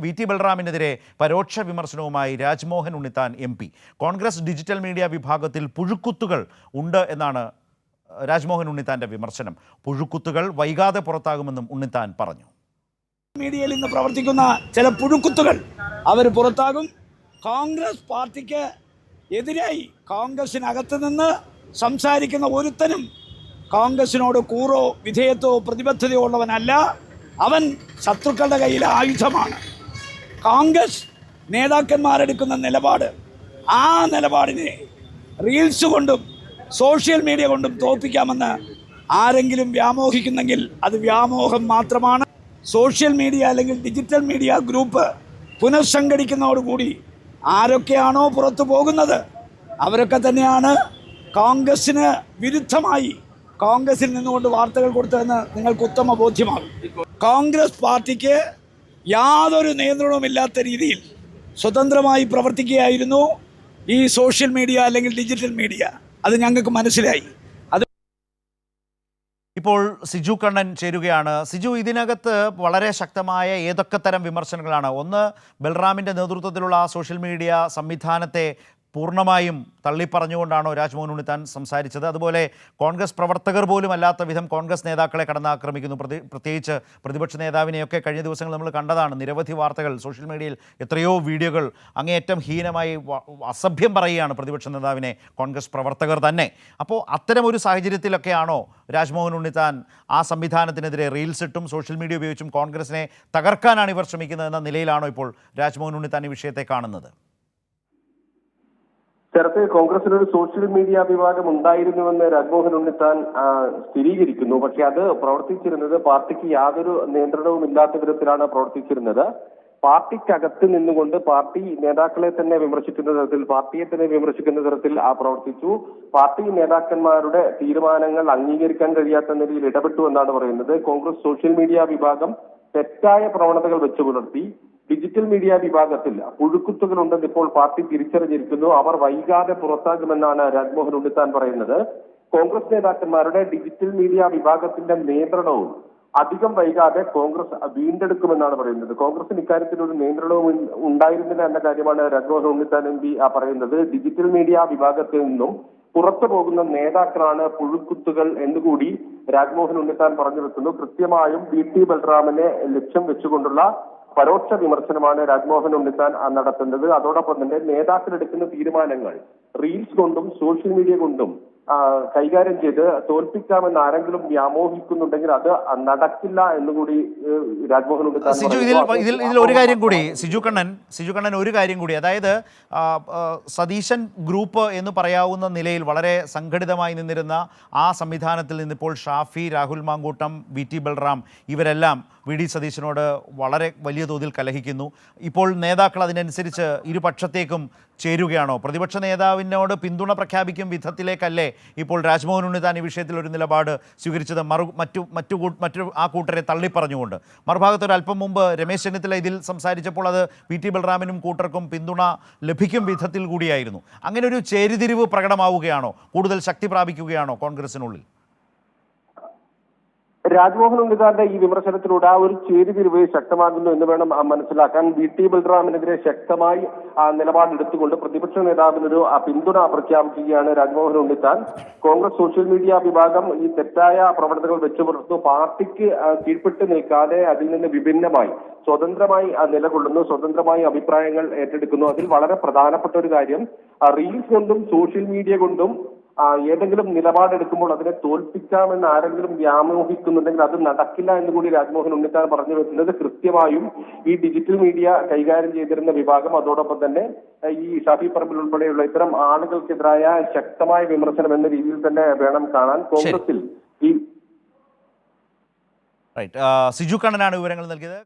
V T ബൽറാമിനെതിരെ പരോക്ഷ വിമർശനവുമായി Rajmohan Unnithan M P. Congress digital media വിഭാഗത്തിൽ പുഴുക്കുത്തുകൾ ഉണ്ട് എന്നാണ് രാജ്മോഹൻ ഉണ്ണിത്താന്റെ വിമർശനം. പുഴുക്കുത്തുകൾ വൈകാതെ പുറത്താകുമെന്നും ഉണ്ണിത്താൻ പറഞ്ഞു. മീഡിയയിൽ ഇന്ന് പ്രവർത്തിക്കുന്ന ചില പുഴുക്കുത്തുകൾ അവർ പുറത്താകും. കോൺഗ്രസ് പാർട്ടിക്ക് എതിരായി കോൺഗ്രസിനകത്ത് നിന്ന് സംസാരിക്കുന്ന ഒരുത്തനും കോൺഗ്രസിനോട് കൂറോ വിധേയത്വോ പ്രതിബദ്ധതയോ ഉള്ളവനല്ല. അവൻ ശത്രുക്കളുടെ കയ്യിലെ ആയുധമാണ്. കോൺഗ്രസ് നേതാക്കന്മാരെടുക്കുന്ന നിലപാട് ആ നിലപാടിനെ റീൽസ് കൊണ്ടും സോഷ്യൽ മീഡിയ കൊണ്ടും തോൽപ്പിക്കാമെന്ന് ആരെങ്കിലും വ്യാമോഹിക്കുന്നെങ്കിൽ അത് വ്യാമോഹം മാത്രമാണ്. സോഷ്യൽ മീഡിയ അല്ലെങ്കിൽ ഡിജിറ്റൽ മീഡിയ ഗ്രൂപ്പ് പുനഃസംഘടിക്കുന്നതോടുകൂടി ആരൊക്കെയാണോ പുറത്തു പോകുന്നത് അവരൊക്കെ തന്നെയാണ് കോൺഗ്രസിന് വിരുദ്ധമായി കോൺഗ്രസിൽ നിന്നുകൊണ്ട് വാർത്തകൾ കൊടുത്തതെന്ന് നിങ്ങൾക്ക് ഉത്തമ ബോധ്യമാകും. കോൺഗ്രസ് പാർട്ടിക്ക് യാതൊരു നിയന്ത്രണവുമില്ലാത്ത രീതിയിൽ സ്വതന്ത്രമായി പ്രവർത്തിക്കുകയായിരുന്നു ഈ സോഷ്യൽ മീഡിയ അല്ലെങ്കിൽ ഡിജിറ്റൽ മീഡിയ. അത് ഞങ്ങൾക്ക് മനസ്സിലായി. അത് ഇപ്പോൾ സിജു കണ്ണൻ ചേരുകയാണ്. സിജു ഇതിനകത്ത് വളരെ ശക്തമായ ഏതൊക്കെ തരം വിമർശനങ്ങളാണ്? ഒന്ന് ബൽറാമിന്റെ നേതൃത്വത്തിലുള്ള സോഷ്യൽ മീഡിയ സംവിധാനത്തെ പൂർണമായും തള്ളിപ്പറഞ്ഞുകൊണ്ടാണോ രാജ്മോഹൻ ഉണ്ണിത്താൻ സംസാരിച്ചത്? അതുപോലെ കോൺഗ്രസ് പ്രവർത്തകർ പോലും അല്ലാത്ത വിധം കോൺഗ്രസ് നേതാക്കളെ കടന്നാക്രമിക്കുന്നു. പ്രതി പ്രത്യേകിച്ച് പ്രതിപക്ഷ നേതാവിനെയൊക്കെ കഴിഞ്ഞ ദിവസങ്ങൾ നമ്മൾ കണ്ടതാണ്. നിരവധി വാർത്തകൾ സോഷ്യൽ മീഡിയയിൽ എത്രയോ വീഡിയോകൾ അങ്ങേയറ്റം ഹീനമായി അസഭ്യം പറയുകയാണ് പ്രതിപക്ഷ നേതാവിനെ കോൺഗ്രസ് പ്രവർത്തകർ തന്നെ. അപ്പോൾ അത്തരം ഒരു സാഹചര്യത്തിലൊക്കെയാണോ രാജ്മോഹൻ ഉണ്ണിത്താൻ ആ സംവിധാനത്തിനെതിരെ റീൽസ് ഇട്ടും സോഷ്യൽ മീഡിയ ഉപയോഗിച്ചും കോൺഗ്രസിനെ തകർക്കാനാണ് ഇവർ ശ്രമിക്കുന്നത് എന്ന നിലയിലാണോ ഇപ്പോൾ രാജ്മോഹൻ ഉണ്ണിത്താൻ ഈ വിഷയത്തെ കാണുന്നത്? ചേർത്ത് കോൺഗ്രസിന് ഒരു സോഷ്യൽ മീഡിയ വിഭാഗം ഉണ്ടായിരുന്നുവെന്ന് രാജ്മോഹൻ ഉണ്ണിത്താൻ സ്ഥിരീകരിക്കുന്നു. പക്ഷെ അത് പ്രവർത്തിച്ചിരുന്നത് പാർട്ടിക്ക് യാതൊരു നിയന്ത്രണവും ഇല്ലാത്ത വിധത്തിലാണ് പ്രവർത്തിച്ചിരുന്നത്. പാർട്ടിക്കകത്ത് നിന്നുകൊണ്ട് പാർട്ടി നേതാക്കളെ തന്നെ വിമർശിക്കുന്ന തരത്തിൽ പാർട്ടിയെ തന്നെ വിമർശിക്കുന്ന തരത്തിൽ ആ പ്രവർത്തിച്ചു. പാർട്ടി നേതാക്കന്മാരുടെ തീരുമാനങ്ങൾ അംഗീകരിക്കാൻ കഴിയാത്ത നിലയിൽ ഇടപെട്ടു എന്നാണ് പറയുന്നത്. കോൺഗ്രസ് സോഷ്യൽ മീഡിയ വിഭാഗം തെറ്റായ പ്രവണതകൾ വെച്ചു പുലർത്തി ഡിജിറ്റൽ മീഡിയ വിഭാഗത്തിൽ പുഴുക്കുത്തുകളുണ്ടെന്ന് ഇപ്പോൾ പാർട്ടി തിരിച്ചറിഞ്ഞിരിക്കുന്നു. അവർ വൈകാതെ പുറത്താകുമെന്നാണ് രാജ്മോഹൻ ഉണ്ണിത്താൻ പറയുന്നത്. കോൺഗ്രസ് നേതാക്കന്മാരുടെ ഡിജിറ്റൽ മീഡിയ വിഭാഗത്തിന്റെ നിയന്ത്രണവും അധികം വൈകാതെ കോൺഗ്രസ് വീണ്ടെടുക്കുമെന്നാണ് പറയുന്നത്. കോൺഗ്രസിന് ഇക്കാര്യത്തിൽ ഒരു നിയന്ത്രണവും ഉണ്ടായിരുന്നില്ല എന്ന കാര്യമാണ് രാജ്മോഹൻ ഉണ്ണിത്താൻ എം പി പറയുന്നത്. ഡിജിറ്റൽ മീഡിയ വിഭാഗത്തിൽ നിന്നും പുറത്തു പോകുന്ന നേതാക്കളാണ് പുഴുക്കുത്തുകൾ എന്നുകൂടി രാജ്മോഹൻ ഉണ്ണിത്താൻ പറഞ്ഞു വെക്കുന്നു. കൃത്യമായും ബി ടി ബൽറാമിനെ ലക്ഷ്യം വെച്ചുകൊണ്ടുള്ള പരോക്ഷ വിമർശനമാണ് രാജ്മോഹൻ ഉണ്ണിത്താൻ നടത്തുന്നത്. അതോടൊപ്പം തന്നെ നേതാക്കൾ എടുക്കുന്ന തീരുമാനങ്ങൾ റീൽസ് കൊണ്ടും സോഷ്യൽ മീഡിയ കൊണ്ടും കൈകാര്യം ചെയ്ത് തോൽപ്പിക്കാമെന്ന് ആരെങ്കിലും വ്യാമോഹിക്കുന്നുണ്ടെങ്കിൽ അത് നടക്കില്ല എന്നുകൂടി രാജ്മോഹൻ സിജു ഇതിൽ ഇതിൽ ഇതിൽ ഒരു കാര്യം കൂടി സിജു കണ്ണൻ സിജു കണ്ണൻ ഒരു കാര്യം കൂടി അതായത് സതീശൻ ഗ്രൂപ്പ് എന്ന് പറയാവുന്ന നിലയിൽ വളരെ സംഘടിതമായി നിന്നിരുന്ന ആ സംവിധാനത്തിൽ നിന്നിപ്പോൾ ഷാഫി രാഹുൽ മാങ്കൂട്ടം വി ടി ബൽറാം ഇവരെല്ലാം വി ഡി സതീശനോട് വളരെ വലിയ തോതിൽ കലഹിക്കുന്നു. ഇപ്പോൾ നേതാക്കൾ അതിനനുസരിച്ച് ഇരുപക്ഷത്തേക്കും ചേരുകയാണോ? പ്രതിപക്ഷ നേതാവിനോട് പിന്തുണ പ്രഖ്യാപിക്കും വിധത്തിലേക്കല്ലേ ഇപ്പോൾ രാജ്മോഹൻ ഉണ്ണിത്താൻ ഈ വിഷയത്തിൽ ഒരു നിലപാട് സ്വീകരിച്ചത് മറു മറ്റു മറ്റു മറ്റു ആ കൂട്ടരെ തള്ളിപ്പറഞ്ഞുകൊണ്ട്. മറുഭാഗത്ത് ഒരു അല്പം മുമ്പ് രമേശ് ചെന്നിത്തല ഇതിൽ സംസാരിച്ചപ്പോൾ അത് പി ടി ബൽറാമിനും കൂട്ടർക്കും പിന്തുണ ലഭിക്കും വിധത്തിൽ കൂടിയായിരുന്നു. അങ്ങനെ ഒരു ചേരിതിരിവ് പ്രകടമാവുകയാണോ? കൂടുതൽ ശക്തി പ്രാപിക്കുകയാണോ കോൺഗ്രസിനുള്ളിൽ? രാജ്മോഹൻ ഉണ്ണിത്താന്റെ ഈ വിമർശനത്തിലൂടെ ആ ഒരു ചേരിതിരിവ് ശക്തമാകുന്നു എന്ന് വേണം മനസ്സിലാക്കാൻ. വി ടി ബൽറാമിനെതിരെ ശക്തമായി നിലപാടെടുത്തുകൊണ്ട് പ്രതിപക്ഷ നേതാവിനൊരു പിന്തുണ പ്രഖ്യാപിക്കുകയാണ് രാജ്മോഹൻ ഉണ്ണിത്താൻ. കോൺഗ്രസ് സോഷ്യൽ മീഡിയ വിഭാഗം ഈ തെറ്റായ പ്രവർത്തനങ്ങൾ വെച്ചു പുലർത്തുന്നു. പാർട്ടിക്ക് കീഴ്പ്പെട്ട് നിൽക്കാതെ അതിൽ നിന്ന് വിഭിന്നമായി സ്വതന്ത്രമായി നിലകൊള്ളുന്നു. സ്വതന്ത്രമായി അഭിപ്രായങ്ങൾ ഏറ്റെടുക്കുന്നു. അതിൽ വളരെ പ്രധാനപ്പെട്ട ഒരു കാര്യം റീൽസ് കൊണ്ടും സോഷ്യൽ മീഡിയ കൊണ്ടും ഏതെങ്കിലും നിലപാടെടുക്കുമ്പോൾ അതിനെ തോൽപ്പിക്കാമെന്ന് ആരെങ്കിലും വ്യാമോഹിക്കുന്നുണ്ടെങ്കിൽ അത് നടക്കില്ല എന്ന് കൂടി രാജ്മോഹൻ ഉണ്ണിത്താൻ പറഞ്ഞു വരുന്നത് കൃത്യമായും ഈ ഡിജിറ്റൽ മീഡിയ കൈകാര്യം ചെയ്തിരുന്ന വിഭാഗം അതോടൊപ്പം തന്നെ ഈ ഷാഫി പറമ്പിൽ ഉൾപ്പെടെയുള്ള ഇത്തരം ആളുകൾക്കെതിരായ ശക്തമായ വിമർശനം എന്ന രീതിയിൽ തന്നെ വേണം കാണാൻ കോൺഗ്രസിൽ ഈ റൈറ്റ് സിജു കണ്ണനാണ് വിവരങ്ങൾ നൽകിയത്.